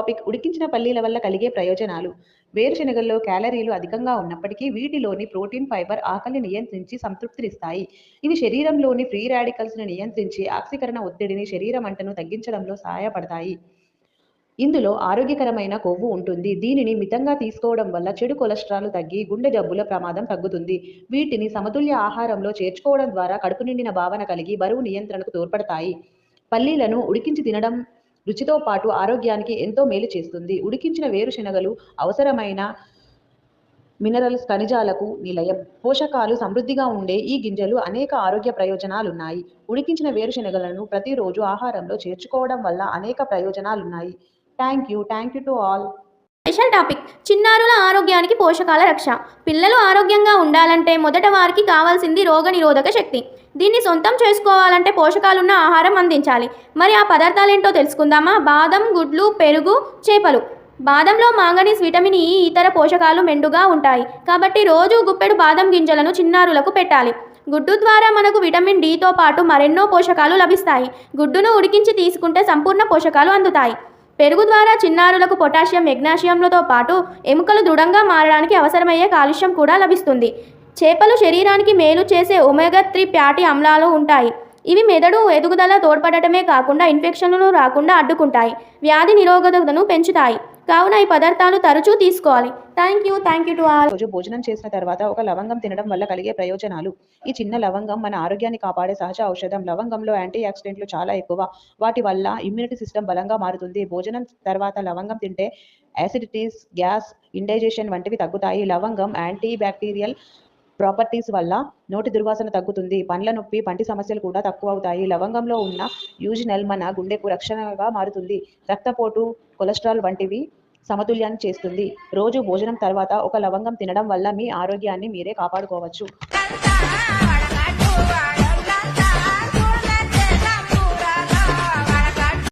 Topic ఉడికించిన పల్లీల వల్ల కలిగే ప్రయోజనాలు. వేరుశనగల్లో క్యాలరీలు అధికంగా ఉన్నప్పటికీ వీటిలోని ప్రోటీన్ ఫైబర్ ఆకలిని నియంత్రించి సంతృప్తినిస్తాయి. ఇవి శరీరంలోని ఫ్రీ రాడికల్స్ను నియంత్రించి ఆక్సీకరణ ఒత్తిడిని శరీర అంటను తగ్గించడంలో సహాయపడతాయి. ఇందులో ఆరోగ్యకరమైన కొవ్వు ఉంటుంది. దీనిని మితంగా తీసుకోవడం వల్ల చెడు కొలెస్ట్రాల్ తగ్గి గుండె జబ్బుల ప్రమాదం తగ్గుతుంది. వీటిని సమతుల్య ఆహారంలో చేర్చుకోవడం ద్వారా కడుపు నిండిన భావన కలిగి బరువు నియంత్రణకు తోడ్పడతాయి. పల్లీలను ఉడికించి తినడం రుచితో పాటు ఆరోగ్యానికి ఎంతో మేలు చేస్తుంది. ఉడికించిన వేరుశనగలు అవసరమైన మినరల్స్ ఖనిజాలకు నిలయం. పోషకాలు సమృద్ధిగా ఉండే ఈ గింజలు అనేక ఆరోగ్య ప్రయోజనాలున్నాయి. ఉడికించిన వేరుశనగలను ప్రతిరోజు ఆహారంలో చేర్చుకోవడం వల్ల అనేక ప్రయోజనాలున్నాయి. Thank you. Thank you to all. Special topic. చిన్నారుల ఆరోగ్యానికి పోషకాల రక్ష. పిల్లలు ఆరోగ్యంగా ఉండాలంటే మొదట వారికి కావాల్సింది రోగనిరోధక శక్తి. దీన్ని సొంతం చేసుకోవాలంటే పోషకాలున్న ఆహారం అందించాలి. మరి ఆ పదార్థాలేంటో తెలుసుకుందామా? బాదం గుడ్లు పెరుగు చేపలు. బాదంలో మాంగనీస్ విటమిన్ ఈ ఇతర పోషకాలు మెండుగా ఉంటాయి. కాబట్టి రోజు గుప్పెడు బాదం గింజలను చిన్నారులకు పెట్టాలి. గుడ్డు ద్వారా మనకు విటమిన్ డితో పాటు మరెన్నో పోషకాలు లభిస్తాయి. గుడ్డును ఉడికించి తీసుకుంటే సంపూర్ణ పోషకాలు అందుతాయి. పెరుగు ద్వారా చిన్నారులకు పొటాషియం మెగ్నాషియంలతో పాటు ఎముకలు దృఢంగా మారడానికి అవసరమయ్యే కాలుష్యం కూడా లభిస్తుంది. చేపలు శరీరానికి మేలు చేసే ఒమేగా త్రీ ఫ్యాటీ అమ్లాలు ఉంటాయి. ఇవి మెదడు ఎదుగుదల తోడ్పడటమే కాకుండా ఇన్ఫెక్షన్లు రాకుండా అడ్డుకుంటాయి. వ్యాధి నిరోధకతను పెంచుతాయి. కావున ఈ పదార్థాలు తరచూ తీసుకోవాలి. Thank you thank you to all రోజు భోజనం చేసిన తర్వాత ఒక లవంగం తినడం వల్ల కలిగే ప్రయోజనాలు. ఈ చిన్న లవంగం మన ఆరోగ్యాన్ని కాపాడే సహజ ఔషధం. లవంగంలో యాంటీ ఆక్సిడెంట్లు చాలా ఎక్కువ. వాటి వల్ల ఇమ్యూనిటీ సిస్టమ్ బలంగా మారుతుంది. భోజనం తర్వాత లవంగం తింటే యాసిడిటీస్ గ్యాస్ ఇండైజెషన్ వంటివి తగ్గుతాయి. లవంగం యాంటీ బ్యాక్టీరియల్ ప్రాపర్టీస్ వల్ల నోటి దుర్వాసన తగ్గుతుంది. పండ్ల నొప్పి పంటి సమస్యలు కూడా తక్కువ అవుతాయి లవంగంలో ఉన్న యూజినల్ మన గుండెకు రక్షణగా మారుతుంది. రక్తపోటు కొలెస్ట్రాల్ వంటివి సమతుల్యాన్ని చేస్తుంది. రోజు భోజనం తర్వాత ఒక లవంగం తినడం వల్ల మీ ఆరోగ్యాన్ని మీరే కాపాడుకోవచ్చు.